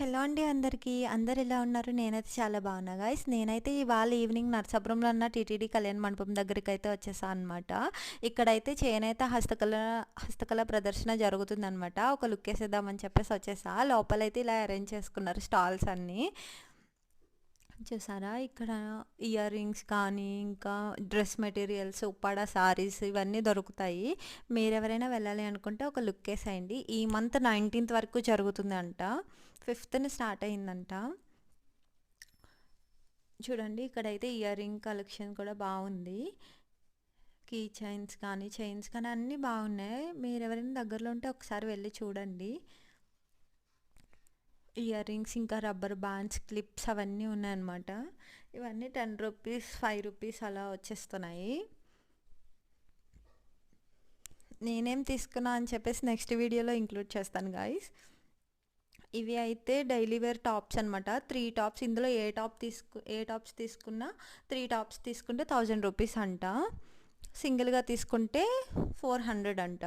Hello అండి అందరికీ. అందరు ఎలా ఉన్నారు? నేనైతే చాలా బాగున్నా. గాయస్ నేనైతే ఇవాళ ఈవినింగ్ నర్సాపురంలో ఉన్న టీటీడీ కళ్యాణ మండపం దగ్గరికి అయితే వచ్చేసాను అనమాట ఇక్కడైతే చేనేత హస్తకళ హస్తకళ ప్రదర్శన జరుగుతుందనమాట ఒక లుక్ వేసేద్దామని చెప్పేసి వచ్చేసా. లోపలైతే ఇలా అరేంజ్ చేసుకున్నారు స్టాల్స్ అన్నీ. చూసారా? ఇక్కడ ఇయర్ రింగ్స్ కానీ ఇంకా డ్రెస్ మెటీరియల్స్ ఉప్పాడ సారీస్ ఇవన్నీ దొరుకుతాయి. మీరు ఎవరైనా వెళ్ళాలి అనుకుంటే ఒక లుక్ వేసేయండి. ఈ మంత్ నైన్టీన్త్ వరకు జరుగుతుందంట. ఫిఫ్త్ని స్టార్ట్ అయిందంట. చూడండి ఇక్కడైతే ఇయర్ రింగ్ కలెక్షన్ కూడా బాగుంది. కీ చైన్స్ కానీ చైన్స్ కానీ అన్నీ బాగున్నాయి. మీరు ఎవరైనా దగ్గరలో ఉంటే ఒకసారి వెళ్ళి చూడండి. ఇయర్ రింగ్స్ ఇంకా రబ్బర్ బ్యాండ్స్ క్లిప్స్ అవన్నీ ఉన్నాయన్నమాట. ఇవన్నీ టెన్ రూపీస్ ఫైవ్ రూపీస్ అలా వచ్చేస్తున్నాయి. నేనేం తీసుకున్నా అని చెప్పేసి నెక్స్ట్ వీడియోలో ఇంక్లూడ్ చేస్తాను గాయస్. ఇవి అయితే డైలీ వేర్ టాప్స్ అనమాట త్రీ టాప్స్ ఇందులో ఏ టాప్ తీసుకు ఏ టాప్స్ తీసుకున్నా త్రీ టాప్స్ తీసుకుంటే థౌజండ్ రూపీస్ అంట. సింగిల్గా తీసుకుంటే ఫోర్ హండ్రెడ్ అంట.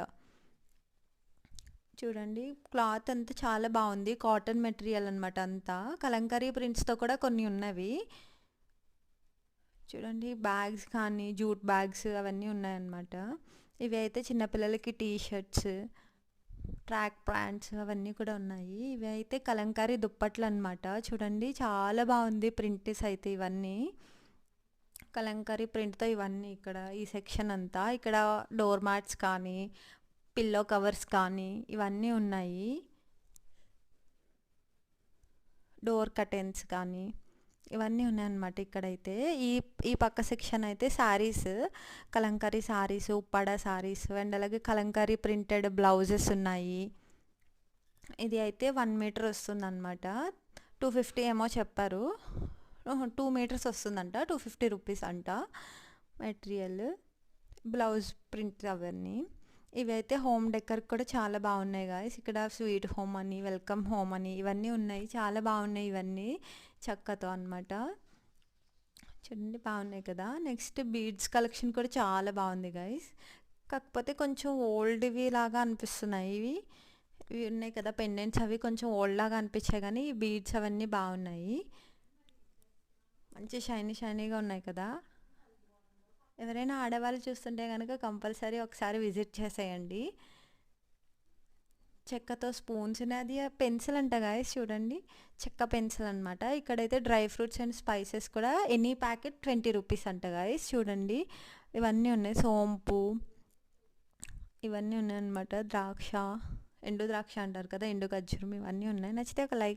చూడండి క్లాత్ అంతా చాలా బాగుంది. కాటన్ మెటీరియల్ అనమాట అంతా. కలంకారీ ప్రింట్స్తో కూడా కొన్ని ఉన్నవి. చూడండి బ్యాగ్స్ కానీ జూట్ బ్యాగ్స్ అవన్నీ ఉన్నాయన్నమాట. ఇవి అయితే చిన్నపిల్లలకి టీ షర్ట్స్ ట్రాక్ ప్యాంట్స్ అవన్నీ కూడా ఉన్నాయి. ఇవి అయితే కలంకారీ దుప్పట్లు అనమాట చూడండి చాలా బాగుంది ప్రింట్స్ అయితే ఇవన్నీ. కలంకారీ ప్రింట్తో ఇవన్నీ ఇక్కడ ఈ సెక్షన్ అంతా. ఇక్కడ డోర్ మ్యాట్స్ కానీ పిల్లో కవర్స్ కానీ ఇవన్నీ ఉన్నాయి. డోర్ కటెన్స్ కానీ. ఇవన్నీ ఉన్నాయన్నమాట ఇక్కడైతే. ఈ ఈ పక్క సెక్షన్ అయితే శారీస్ కలంకారీ శారీస్ ఉప్పాడ శారీస్ అండ్ అలాగే కలంకారీ ప్రింటెడ్ బ్లౌజెస్ ఉన్నాయి. ఇది అయితే వన్ మీటర్ వస్తుందన్నమాట. టూ ఫిఫ్టీ ఏమో చెప్పారు. టూ మీటర్స్ వస్తుందంట టూ ఫిఫ్టీ రూపీస్ అంట మెటీరియల్ బ్లౌజ్ ప్రింట్ అవన్నీ. ఇవైతే హోమ్ డెకర్ కూడా చాలా బాగున్నాయి గాయస్ ఇక్కడ స్వీట్ హోమ్ అని వెల్కమ్ హోమ్ అని ఇవన్నీ ఉన్నాయి. చాలా బాగున్నాయి ఇవన్నీ చక్కతో అనమాట చూడండి బాగున్నాయి కదా. నెక్స్ట్ బీడ్స్ కలెక్షన్ కూడా చాలా బాగుంది గాయస్ కాకపోతే కొంచెం ఓల్డ్వి లాగా అనిపిస్తున్నాయి ఇవి. ఇవి ఉన్నాయి కదా పెండెంట్స్ అవి కొంచెం ఓల్డ్ లాగా అనిపించాయి కానీ ఈ బీడ్స్ అవన్నీ బాగున్నాయి. మంచి షైనీ షైనీగా ఉన్నాయి కదా. ఎవరైనా ఆడవాళ్ళు చూస్తుంటే కనుక కంపల్సరీ ఒకసారి విజిట్ చేసేయండి. చెక్కతో స్పూన్స్ అది పెన్సిల్ అంట గాయస్ చూడండి. చెక్క పెన్సిల్ అనమాట ఇక్కడైతే డ్రై ఫ్రూట్స్ అండ్ స్పైసెస్ కూడా ఎనీ ప్యాకెట్ ట్వంటీ రూపీస్ అంట గాయస్ చూడండి. ఇవన్నీ ఉన్నాయి. సోంపు ఇవన్నీ ఉన్నాయన్నమాట ద్రాక్ష ఎండు ద్రాక్ష అంటారు కదా ఎండు ఖర్జూరం ఇవన్నీ ఉన్నాయి. నచ్చితే ఒక లైక్